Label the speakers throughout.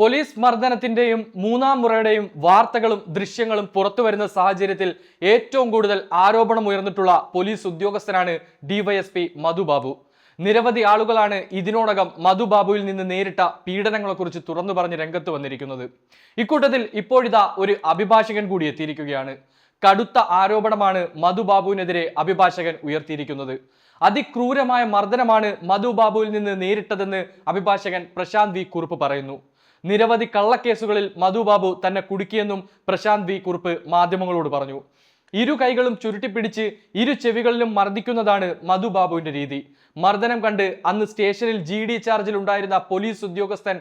Speaker 1: Police മർദ്ദനത്തിന്റെയും മൂന്നാം മുറയുടെയും വാർത്തകളും ദൃശ്യങ്ങളും പുറത്തു വരുന്ന സാഹചര്യത്തിൽ ഏറ്റവും കൂടുതൽ ആരോപണം ഉയർന്നിട്ടുള്ള പോലീസ് ഉദ്യോഗസ്ഥനാണ് ഡിവൈഎസ്പി മധുബാബു നിരവധി ആളുകളാണ് ഇതിനോടകം മധുബാബുവിൽ നിന്ന് നേരിട്ട പീഡനങ്ങളെക്കുറിച്ച് തുറന്നു പറഞ്ഞ് രംഗത്ത് വന്നിരിക്കുന്നത്. ഇക്കൂട്ടത്തിൽ ഇപ്പോഴിതാ ഒരു അഭിഭാഷകൻ കൂടി എത്തിയിരിക്കുകയാണ്. കടുത്ത ആരോപണമാണ് മധുബാബുവിനെതിരെ അഭിഭാഷകൻ ഉയർത്തിയിരിക്കുന്നത്. അതിക്രൂരമായ മർദ്ദനമാണ് മധുബാബുവിൽ നിന്ന് നേരിട്ടതെന്ന് അഭിഭാഷകൻ പ്രശാന്ത് വി കുറുപ്പ് പറയുന്നു. നിരവധി കള്ളക്കേസുകളിൽ മധുബാബു തന്നെ കുടുക്കിയെന്നും പ്രശാന്ത് വി കുറുപ്പ് മാധ്യമങ്ങളോട് പറഞ്ഞു. ഇരു കൈകളും ചുരുട്ടിപ്പിടിച്ച് ഇരു ചെവികളിലും മർദ്ദിക്കുന്നതാണ് മധുബാബുവിന്റെ രീതി. മർദ്ദനം കണ്ട് അന്ന് സ്റ്റേഷനിൽ ജി ഡി ചാർജിൽ ഉണ്ടായിരുന്ന പോലീസ് ഉദ്യോഗസ്ഥൻ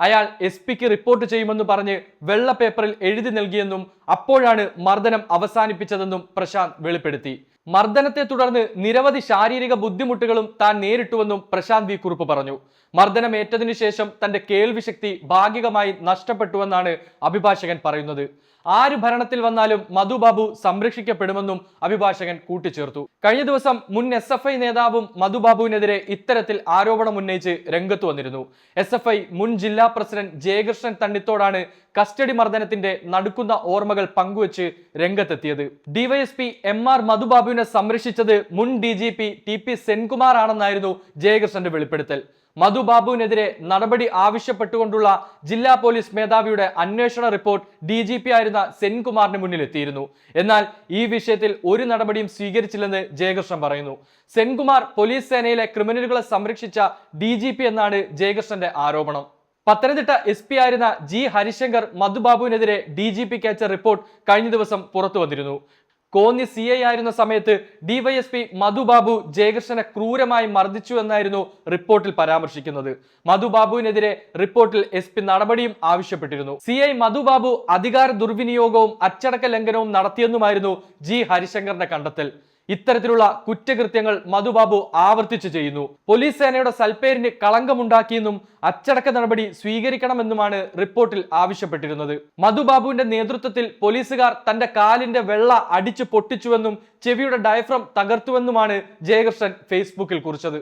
Speaker 1: അയാൾ എസ് പിക്ക് റിപ്പോർട്ട് ചെയ്യുമെന്ന് പറഞ്ഞ് വെള്ള പേപ്പറിൽ എഴുതി നൽകിയെന്നും അപ്പോഴാണ് മർദ്ദനം അവസാനിപ്പിച്ചതെന്നും പ്രശാന്ത് വെളിപ്പെടുത്തി. മർദ്ദനത്തെ തുടർന്ന് നിരവധി ശാരീരിക ബുദ്ധിമുട്ടുകളും താൻ നേരിട്ടുവെന്നും പ്രശാന്ത് വി കുറുപ്പ് പറഞ്ഞു. മർദ്ദനമേറ്റതിനു ശേഷം തന്റെ കേൾവിശക്തി ഭാഗികമായി നഷ്ടപ്പെട്ടുവെന്നാണ് അഭിഭാഷകൻ പറയുന്നത്. ആര് ഭരണത്തിൽ വന്നാലും മധുബാബു സംരക്ഷിക്കപ്പെടുമെന്നും അഭിഭാഷകൻ കൂട്ടിച്ചേർത്തു. കഴിഞ്ഞ ദിവസം മുൻ എസ് എഫ് ഐ നേതാവും മധുബാബുവിനെതിരെ ഇത്തരത്തിൽ ആരോപണം ഉന്നയിച്ച് രംഗത്ത് വന്നിരുന്നു. എസ് എഫ് ഐ മുൻ ജില്ലാ പ്രസിഡന്റ് ജയകൃഷ്ണൻ തണ്ണിത്തോടാണ് കസ്റ്റഡി മർദ്ദനത്തിന്റെ നടുക്കുന്ന ഓർമ്മകൾ പങ്കുവച്ച് രംഗത്തെത്തിയത്. ഡിവൈഎസ്പി എം ആർ മധുബാബുവിനെ സംരക്ഷിച്ചത് മുൻ D G P T P Senkumar ആണെന്നായിരുന്നു ജയകൃഷ്ണന്റെ വെളിപ്പെടുത്തൽ. മധുബാബുവിനെതിരെ നടപടി ആവശ്യപ്പെട്ടുകൊണ്ടുള്ള ജില്ലാ പോലീസ് മേധാവിയുടെ അന്വേഷണ റിപ്പോർട്ട് ഡി ജി പി ആയിരുന്ന സെൻകുമാറിന് മുന്നിലെത്തിയിരുന്നു. എന്നാൽ ഈ വിഷയത്തിൽ ഒരു നടപടിയും സ്വീകരിച്ചില്ലെന്ന് ജയകൃഷ്ണൻ പറയുന്നു. സെൻകുമാർ പോലീസ് സേനയിലെ ക്രിമിനലുകളെ സംരക്ഷിച്ച ഡി ജി പി എന്നാണ് ജയകൃഷ്ണന്റെ ആരോപണം. പത്തനംതിട്ട എസ് പി ആയിരുന്ന ജി ഹരിശങ്കർ മധുബാബുവിനെതിരെ ഡി ജി പിക്ക് അയച്ച റിപ്പോർട്ട് കഴിഞ്ഞ ദിവസം പുറത്തു വന്നിരുന്നു കോന്നി സി ഐ ആയിരുന്ന സമയത്ത് ഡിവൈഎസ്പി മധുബാബു ജയകൃഷ്ണനെ ക്രൂരമായി മർദ്ദിച്ചു എന്നായിരുന്നു റിപ്പോർട്ടിൽ പരാമർശിക്കുന്നത്. മധുബാബുവിനെതിരെ റിപ്പോർട്ടിൽ എസ് പി നടപടിയും ആവശ്യപ്പെട്ടിരുന്നു. സി ഐ മധുബാബു അധികാര ദുർവിനിയോഗവും അച്ചടക്ക ലംഘനവും നടത്തിയെന്നുമായിരുന്നു ജി ഹരിശങ്കറിന്റെ കണ്ടെത്തൽ. ഇത്തരത്തിലുള്ള കുറ്റകൃത്യങ്ങൾ മധുബാബു ആവർത്തിച്ചു ചെയ്യുന്നു. പോലീസ് സേനയുടെ സൽപ്പേരിന് കളങ്കമുണ്ടാക്കിയെന്നും അച്ചടക്ക നടപടി സ്വീകരിക്കണമെന്നുമാണ് റിപ്പോർട്ടിൽ ആവശ്യപ്പെട്ടിരുന്നത്. മധുബാബുവിന്റെ നേതൃത്വത്തിൽ പോലീസുകാർ തന്റെ കാലിന്റെ വെള്ള അടിച്ചു പൊട്ടിച്ചുവെന്നും ചെവിയുടെ ഡയഫ്രം തകർത്തുവെന്നുമാണ് ജയകൃഷ്ണൻ ഫേസ്ബുക്കിൽ കുറിച്ചത്.